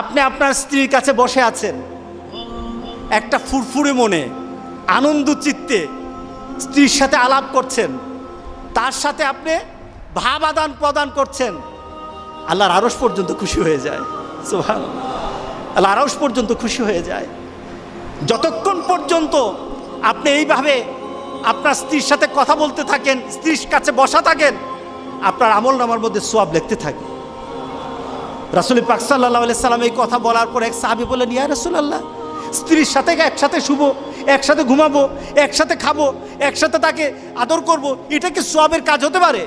আপনি আপনার স্ত্রীর কাছে বসে আছেন। একটা ফুরফুরে মনে, আনন্দ চিত্তে স্ত্রীর সাথে আলাপ করছেন। তার সাথে আপনি ভাব আদান প্রদান করছেন। আল্লাহর আরস পর্যন্ত খুশি হয়ে যায়। সুবহান আল্লাহ আরস পর্যন্ত খুশি হয়ে যায়। যতক্ষণ পর্যন্ত আপনি এইভাবে আপনার স্ত্রীর সাথে কথা বলতে থাকেন, স্ত্রীর কাছে বসা থাকেন, আপনার আমল নামার মধ্যে সোয়াব লিখতে থাকে রাসুল পাক সাল্লাহ সাল্লাম এই কথা বলার পর এক সাহাবি বলেন ইয়া রাসুলাল্লাহ, স্ত্রীর সাথে একসাথে শুভ একসাথে ঘুমাবো, একসাথে খাব, একসাথে তাকে আদর করব, এটা কি সোয়াবের কাজ হতে পারে?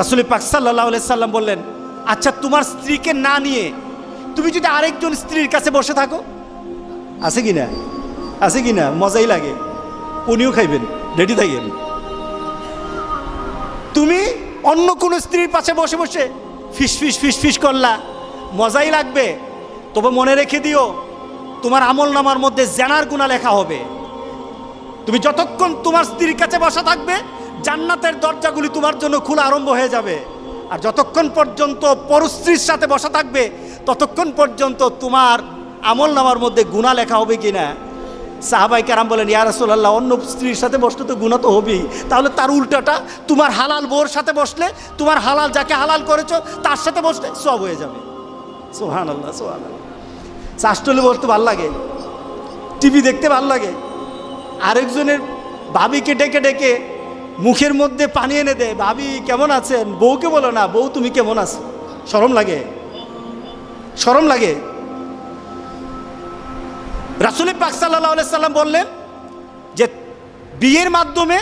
রাসুল পাক সাল্লাহ সাল্লাম বললেন আচ্ছা তোমার স্ত্রীকে না নিয়ে তুমি যদি আরেকজন স্ত্রীর কাছে বসে থাকো? আছে কি না? আছে কি না? মজাই লাগে। উনিও খাইবেন, রেডি থাকেন। তুমি অন্য কোনো স্ত্রীর পাশে বসে বসে ফিস ফিস ফিস ফিস করলা। মজাই লাগবে। তবে মনে রেখে দিও, তোমার আমল নামার মধ্যে জেনার গুণা লেখা হবে। তুমি যতক্ষণ তোমার স্ত্রীর কাছে বসা থাকবে, জান্নাতের দরজাগুলি তোমার জন্য খোলা আরম্ভ হয়ে যাবে। আর যতক্ষণ পর্যন্ত পরস্ত্রীর সাথে বসা থাকবে, ততক্ষণ পর্যন্ত তোমার আমল নামার মধ্যে গুণা লেখা হবে কি না সাহাবাই কারাম বলেন, ইয়া রাসূলুল্লাহ, অন্য স্ত্রীর সাথে বসলে তো গুণা তো হবেই। তাহলে তার উল্টাটা, তোমার হালাল বোর সাথে বসলে, তোমার হালাল যাকে হালাল করেছ, তার সাথে বসলে সব হয়ে যাবে। সোহান আল্লাহ সোহান আল্লাহ চাষটলে বসতে ভালো লাগে, টিভি দেখতে ভালো লাগে, আরেকজনের ভাবিকে ডেকে ডেকে মুখের মধ্যে পানি এনে দেয় ভাবি কেমন আছেন? বউকে বলো না, বউ তুমি কেমন আছো? সরম লাগে সরম লাগে। রাসুল পাক সাল্লাহ সাল্লাম বললেন যে বিয়ের মাধ্যমে